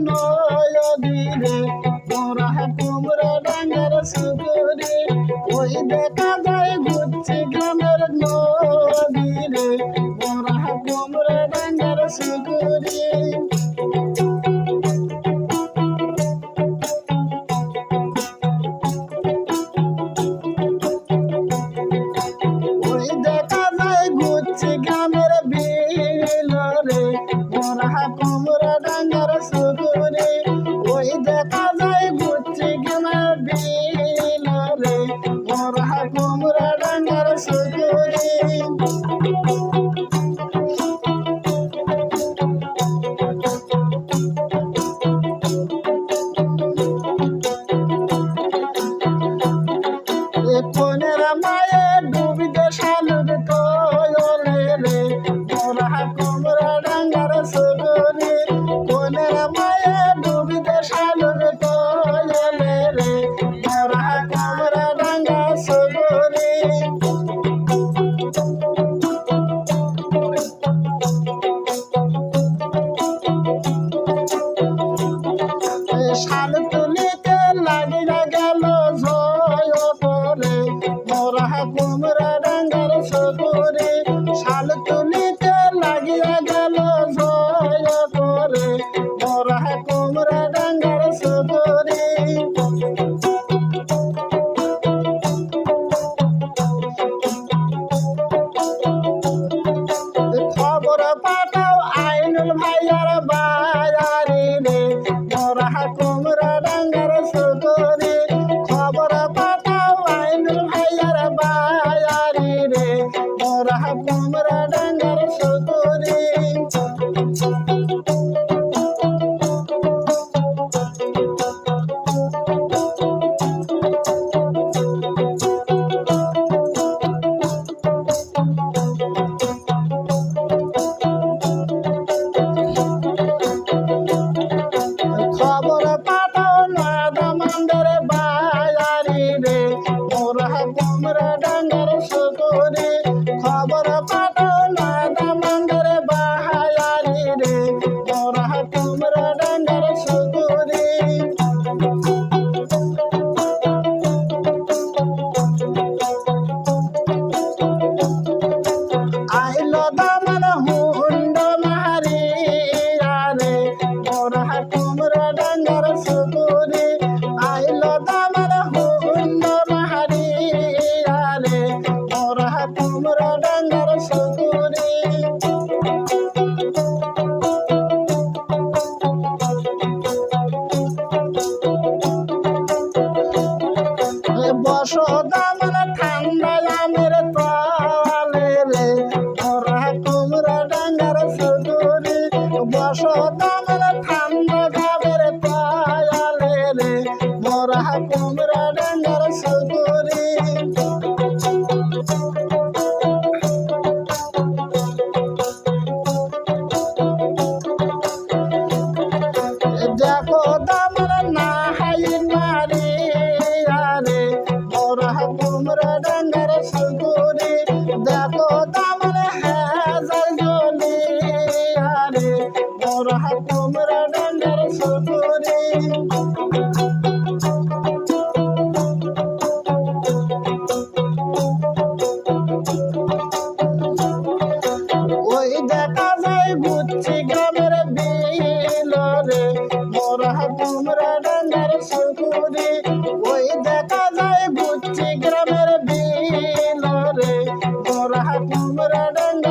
নয়দিনে তোরা কুমড়া ডাঙার ওই দেখা যায় ঘুরছে গ্রামের নয় পইরা গেল ঝয় পরে মোরা কুমড়া ডাঙ্গার সবরে শাল তুলিতে লাগিয়া গেল ঝয় পরে মোরা কুমড়া ডাঙ্গার সবরে খবর পাঠাও আইনুল ভাইয়ার বায় বায়ারি রে মোরা তোমরা ডাঙ্গার সতরে খবর পাঠাও না দামান্ডারে বাহায়ারি রে তোরা তোমরা mana na করে ওই দেখা